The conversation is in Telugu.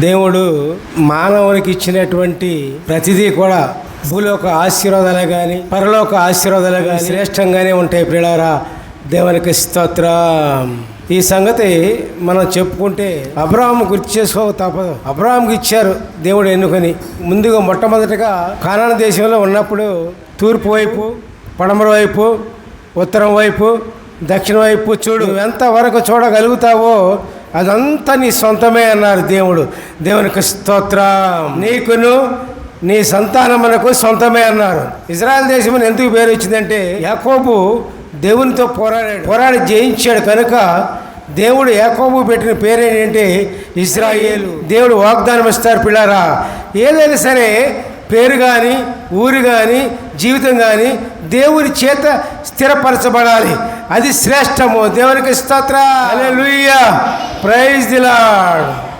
దేవుడు మానవునికి ఇచ్చినటువంటి ప్రతిదీ కూడా భూలోక ఆశీర్వాదాలు కానీ పరలోక ఆశీర్వాదాలు కానీ శ్రేష్టంగానే ఉంటాయి ప్రియులారా. దేవునికి స్తోత్ర. ఈ సంగతి మనం చెప్పుకుంటే అబ్రాహం గుర్తు చేసుకోక తప్పదు. అబ్రాహంకి ఇచ్చారు దేవుడు ఎన్నుకొని. ముందుగా మొట్టమొదటిగా కానాన దేశంలో ఉన్నప్పుడు తూర్పు వైపు పడమర వైపు ఉత్తరం వైపు దక్షిణ వైపు చూడు. ఎంతవరకు చూడగలుగుతావో అదంతా నీ సొంతమే అన్నారు దేవుడు. దేవునికి స్తోత్రం. నీకును నీ సంతానమునకు సొంతమే అన్నారు. ఇజ్రాయల్ దేశం ఎందుకు పేరు వచ్చిందంటే యాకోబు దేవునితో పోరాడాడు. పోరాడి జయించాడు కనుక దేవుడు యాకోబు పెట్టిన పేరేంటంటే ఇజ్రాయేలు. దేవుడు వాగ్దానం ఇస్తారు పిల్లారా. ఏదైనా సరే పేరు కానీ ఊరు కానీ జీవితం కానీ దేవుని చేత స్థిరపరచబడాలి. అది శ్రేష్టము. దేవునికి స్తోత్ర. Praise the lord